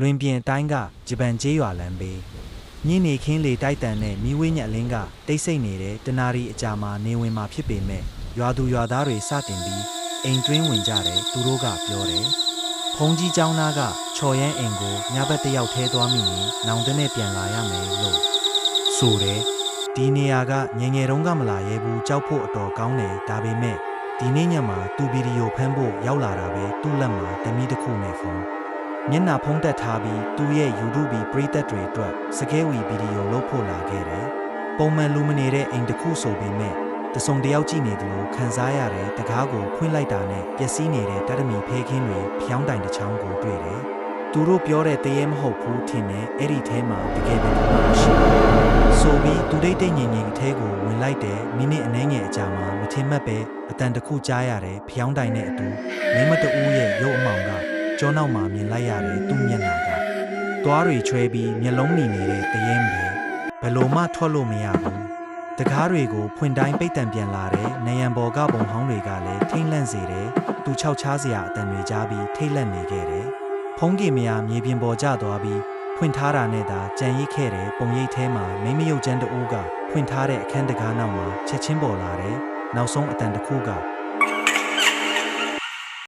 လွင်ပြင်တိုင်းကဂျပန်ကျေးရွာလမ်းဘေးညနေခင်းလေတိုက်တန်တဲ့မိဝင်းညက်အလင်းကတိတ်ဆိတ်နေတဲ့တနာရီအကြာမှာနေဝင်မှာဖြစ်ပေမဲ့ရွာသူရွာသားတွေစတင်ပြီးအိမ်တွင်းဝင်ကြတယ်သူတို့ကပြောတယ်ဖုန်ကြီးเจ้าနာကချော်ရမ်းအိမ်ကိုညဘက်တစ်ယောက်ထဲသွားမိရင်နောင်တနဲ့ပြန်လာရမယ်လို့ဆိုတယ်ဒီနေရာကငယ်ငယ်တုန်းကမလာရဲဘူးကြောက်ဖို့အတော်ကောင်းတယ်ဒါပေမဲ့ဒီနေ့ညမှာသူဗီဒီယိုဖမ်းဖို့ရောက်လာတာပဲသူ့လက်မှာတမီတစ်ခုနဲ့ဖုန်း မျက်နှာဖုံးတက်ထားပြီးသူ့ရဲ့ YouTube ပရိသတ်တွေအတွက်စကဲဝီဗီဒီယိုလုပ်ဖို့လာခဲ့တယ်။ပုံမှန်လူမနေတဲ့အိမ်တစ်ခုဆိုပေမဲ့တစုံတစ်ယောက်ကြည့်နေတယ်လို့ခံစားရတဲ့တကားကိုဖွင့်လိုက်တာနဲ့ပျက်စီးနေတဲ့တရမီဖဲခင်းတွေဖျောင်းတိုင်တစ်ချောင်းကိုတွေ့တယ်။သူတို့ပြောတဲ့တရေမဟုတ်ဘူးထင်တယ်အဲ့ဒီထဲမှာတကယ်ပဲမရှိဘူး။ဆိုပြီးသူဒိတ်တိတ်ငင်ငင်အထဲကိုဝင်လိုက်တဲ့မိနစ်အနည်းငယ်အကြာမှာမထင်မှတ်ပဲအတန်တစ်ခုကြားရတဲ့ဖျောင်းတိုင်နဲ့အတူမိမတူဦးရဲ့ရုပ်အမောင်က ကျောနောက်မှာမြင်လိုက်ရတဲ့သူ့မျက်နှာကသွားတွေချွဲပြီးမျက်လုံးမြင်နေတဲ့တရင်ပဲဘယ်လိုမှထွက်လို့မရဘူးတကားတွေကိုဖွင့်တိုင်းပိတ်တံပြန်လာတဲ့နေရန်ဘော်ကပုံဟောင်းတွေကလည်းထိမ့်လန့်စေတယ်သူခြောက်ချားစရာအတန်တွေကြားပြီးထိတ်လန့်နေခဲ့တယ်ဖုံးကြီးမယားမြေပြင်ပေါ်ကျသွားပြီးဖွင့်ထားတာနဲ့သာကြံရိတ်ခဲ့တဲ့ပုံရိပ်ထဲမှာမိမရုပ်ချမ်းတအိုးကဖွင့်ထားတဲ့အခန်းတကားနောက်မှာချက်ချင်းပေါ်လာတယ်နောက်ဆုံးအတန်တစ်ခုက